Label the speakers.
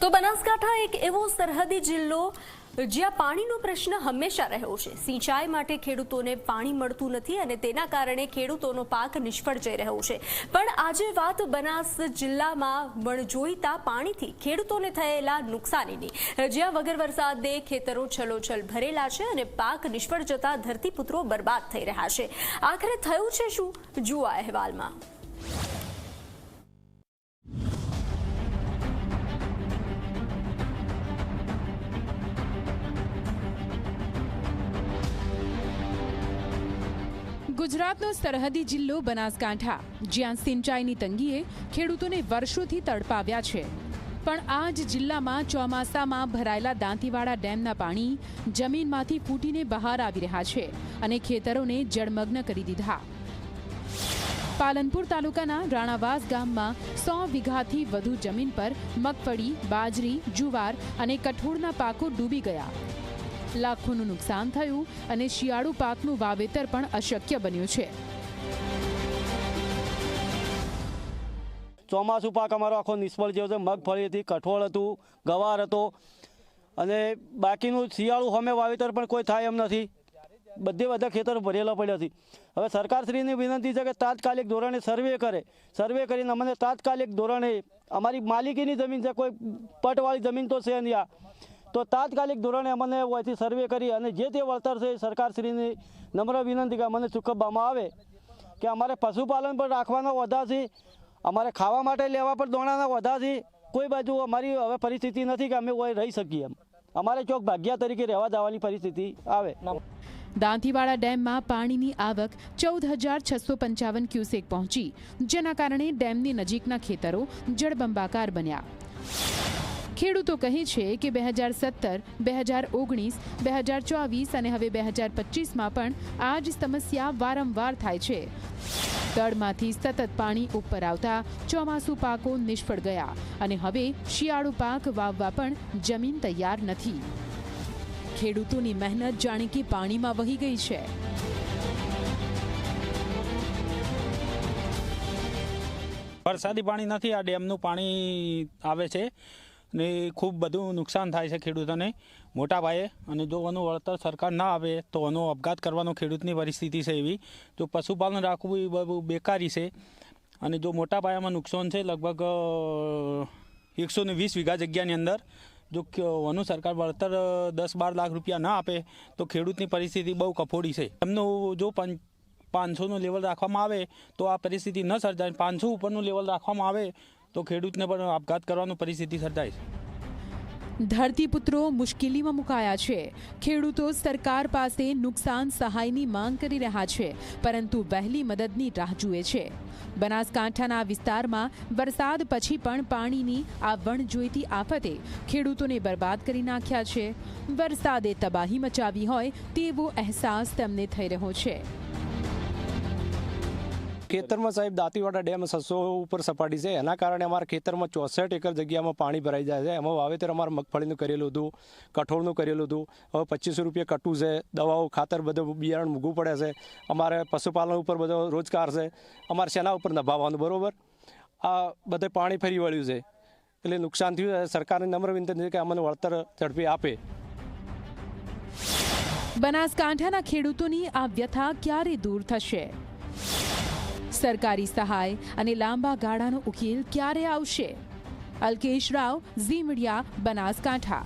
Speaker 1: તો બનાસકાંઠા એક એવો સરહદી જિલ્લો જ્યાં પાણીનો પ્રશ્ન હંમેશા રહ્યો છે. સિંચાઈ માટે ખેડૂતોને પાણી મળતું નથી અને તેના કારણે ખેડૂતોનો પાક નિષ્ફળ જઈ રહ્યો છે. પણ આજે વાત બનાસ જિલ્લામાં વણજોઈતા પાણીથી ખેડૂતોને થયેલા નુકસાનીની. જ્યાં વગર વરસાદે ખેતરો છલોછલ ભરેલા છે અને પાક નિષ્ફળ જતા ધરતીપુત્રો બરબાદ થઈ રહ્યા છે. આખરે થયું છે શું? જુઓ અહેવાલમાં.
Speaker 2: ગુજરાતનો સરહદી જિલ્લો બનાસકાંઠા, જ્યાં સિંચાઈની તંગીએ ખેડૂતોને વર્ષોથી તડપાવ્યા છે. પણ આ જ જિલ્લામાં ચોમાસામાં ભરાયેલા દાંતીવાડા ડેમના પાણી જમીનમાંથી ફૂટીને બહાર આવી રહ્યા છે અને ખેતરોને જળમગ્ન કરી દીધા. પાલનપુર તાલુકાના રાણાવાસ ગામમાં સો વીઘાથી વધુ જમીન પર મગફળી, બાજરી, જુવાર અને કઠોળના પાકો ડૂબી ગયા. લાખોનું નુકસાન થયું અને શિયાળુ પાકનું વાવેતર પણ અશક્ય બન્યું છે.
Speaker 3: ચોમાસું પાક અમારો આખો નિષ્ફળ જેવો છે. મગફળી હતી કઠોળ હતું, ગવાર હતો અને બાકીનું શિયાળું અમે વાવેતર પણ કોઈ થાય એમ નથી. બધે બધા ખેતરો ભરેલા પડ્યા છે. હવે સરકારશ્રીની વિનંતી છે કે તાત્કાલિક ધોરણે સર્વે કરે. સર્વે કરીને અમને તાત્કાલિક ધોરણે અમારી માલિકીની જમીન છે, કોઈ પટવાળી જમીન તો છે નહીં આ. તો તાત્કાલિક ધોરણે અમને અહીંથી સર્વે કરી અને જે તે વળતર છે એ સરકારશ્રીની નમ્ર વિનંતી કે અમને ચૂકવવામાં આવે કે અમારે પશુપાલન પણ રાખવાના વધા છે, અમારે ખાવા માટે લેવા પણ દોણાના વધા છે, કોઈ બાજુ અમારી હવે પરિસ્થિતિ નથી કે અમે કોઈ રહી શકીએ એમ. અમારે ચોક ભાગ્યા તરીકે રહેવા જવાની પરિસ્થિતિ આવે.
Speaker 2: દાંતીવાડા ડેમમાં પાણીની આવક ચૌદ હજાર છસો પંચાવન ક્યુસેક પહોંચી, જેના કારણે ડેમની નજીકના ખેતરો જળબંબાકાર બન્યા. ખેડૂતો કહે છે કે બે હજાર સત્તર, બે હજાર ઓગણીસ, બે હજાર ચોવીસ અને હવે બે હજાર પચીસમાં પણ આ જ સમસ્યા વારંવાર થાય છે. તળમાંથી સતત પાણી ઉપર આવતા ચોમાસુ પાકો નિષ્ફળ ગયા અને હવે શિયાળુ પાક વાવવા પણ જમીન તૈયાર નથી. ખેડૂતોની મહેનત જાણે કે પાણીમાં વહી ગઈ છે.
Speaker 4: વરસાદી પાણી નથી, આ ડેમનું પાણી આવે છે. ને ખૂબ બધું નુકસાન થાય છે ખેડૂતોને. મોટા પાયે અને જો આનું વળતર સરકાર ના આવે તો આનો અપઘાત કરવાનો ખેડૂતની પરિસ્થિતિ છે એવી. જો પશુપાલન રાખવું એ બહુ બેકારી છે. અને જો મોટા પાયામાં નુકસાન છે, લગભગ એકસો ને વીસ વીઘા જગ્યાની અંદર, જો આનું સરકાર વળતર દસ બાર લાખ રૂપિયા ના આપે, તો ખેડૂતની પરિસ્થિતિ બહુ કફોડી છે. એમનું જો પંચ પાંચસોનું લેવલ રાખવામાં આવે, તો આ પરિસ્થિતિ ન સર્જાય. પાંચસો ઉપરનું લેવલ રાખવામાં આવે તો ખેડૂતને પણ આપઘાત કરવાની પરિસ્થિતિ સર્જાય છે.
Speaker 2: ધરતીપુત્રો મુશ્કેલીમાં મુકાયા છે. ખેડૂતો સરકાર પાસે નુકસાન સહાયની માંગ કરી રહ્યા છે, પરંતુ વહેલી મદદની રાહ જુએ છે. બનાસકાંઠાના વિસ્તારમાં વરસાદ પછી પણ પાણીની આ વણજોઈતી આફતે ખેડૂતોને બરબાદ કરી નાખ્યા છે. વરસાદે તબાહી મચાવી હોય તેવો અહેસાસ તેમને થઈ રહ્યો છે.
Speaker 5: ખેતરમાં સાહેબ દાંતીવાડા ડેમ છસો ઉપર સપાટી છે. એના કારણે અમારા ખેતરમાં ચોસઠ એકર જગ્યામાં પાણી ભરાઈ જાય છે. એમાં વાવેતર અમારે મગફળીનું કરેલું હતું, કઠોળનું કરેલું હતું. હવે પચીસો રૂપિયા કટું છે. દવાઓ, ખાતર બધું બિયારણ મૂકવું પડે છે. અમારે પશુપાલન ઉપર બધો રોજગાર છે. અમારે શેના ઉપર નભાવવાનું, બરાબર? આ બધે પાણી ફરી વળ્યું છે. એટલે નુકસાન થયું છે. સરકારની નમ્ર વિનંતી છે કે અમને વળતર ઝડપી આપે.
Speaker 2: બનાસકાંઠાના ખેડૂતોની આ વ્યથા ક્યારે દૂર થશે? સરકારી સહાય અને લાંબા ગાળાનો ઉકેલ ક્યારે આવશે? અલ્કેશ રાવ ઝી મીડિયા બનાસકાંઠા.